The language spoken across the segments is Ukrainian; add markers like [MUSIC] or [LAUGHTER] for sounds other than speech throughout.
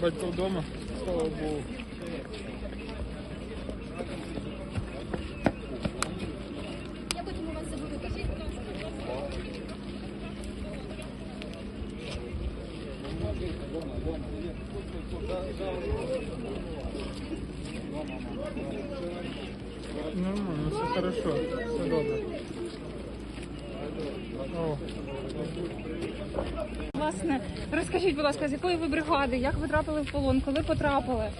Батько вдома, слава Богу. Я потім у вас заберу. Кажіть. Нормально, все хорошо, все добре. Власне, розкажіть, будь ласка, з якої ви бригади, як ви трапили в полон, коли потрапили?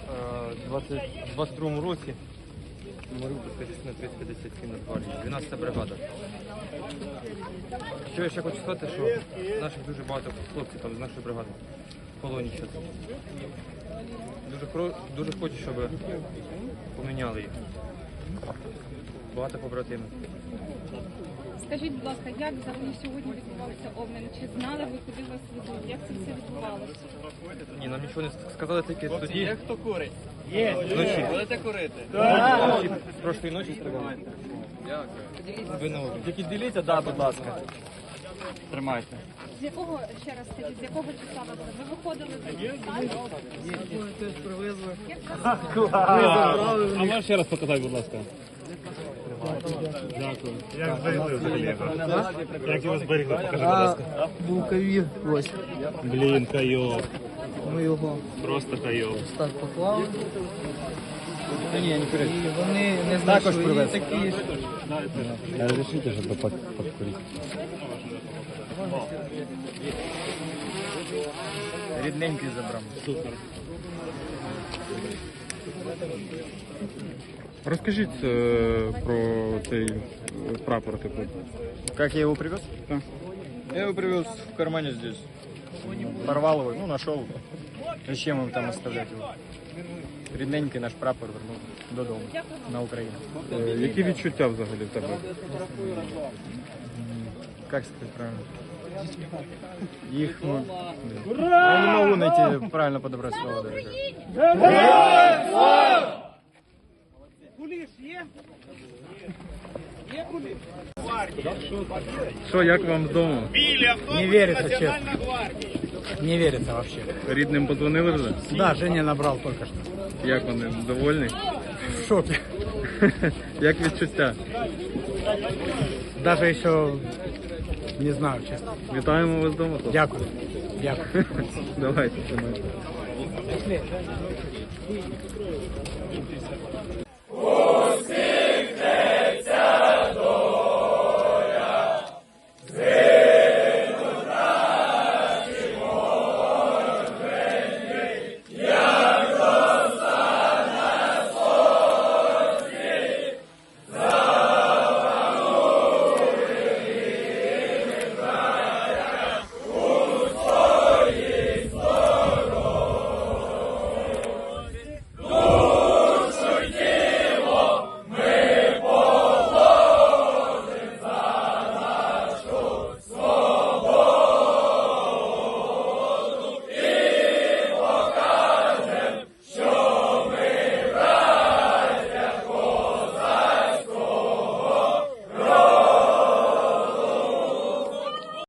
У 22 році Маріупольська частина 357 Нацгвардії, 12 бригада. Що я ще хочу сказати, що наших дуже багато хлопців там з нашої бригади в полоні зараз. Дуже, дуже хочу, щоб поміняли їх. Багато побратимів. Скажіть, будь ласка, як взагалі сьогодні відбувався обмін? Чи знали ви, куди вас ведуть? Як це все відбувалося? Ні, нам нічого не сказали тільки тоді. Є хто курить? Вночі. Будете курити? Вночі, прошлої ночі. Ви на облік. Тільки діліться, да, будь ласка. Тримайте. З якого ще раз скажіть, з якого числа ви ви виходили з А можеш ще раз показати, будь ласка? Дякую. Як зберегли взагалі? Як його зберегли? Покажи, будь ласка. Був кавір ось. Блін, кайо. Ми його Просто кайо. так поклали. Ні, ні, не курити. І вони не Також знайшли. привез. І такі Разрешите? Рідненький забрав. Супер. Розкажіть е, про цей е, прапор, типу. Как я его привез? Да. Я его привез в кармане здесь. Порвал его, ну, нашел. Зачем им там оставлять его? Рідненький наш прапор вернув додому на Україну. Е, Які відчуття взагалі в тебе? Как сказать правильно? Их, ну, я не могу найти правильно подобрать слово даже. Що, як вам вдома? не верится, честно. Не верится вообще. Рідним подзвонили вже? Да, Женя набрал только что. Як вони? Довольні? В шоке. [LAUGHS] Як відчуття? Даже еще не знаю, чесно. Вітаємо вас вдома. хлопці. Дякую. Дякую. Давайте. тримайте.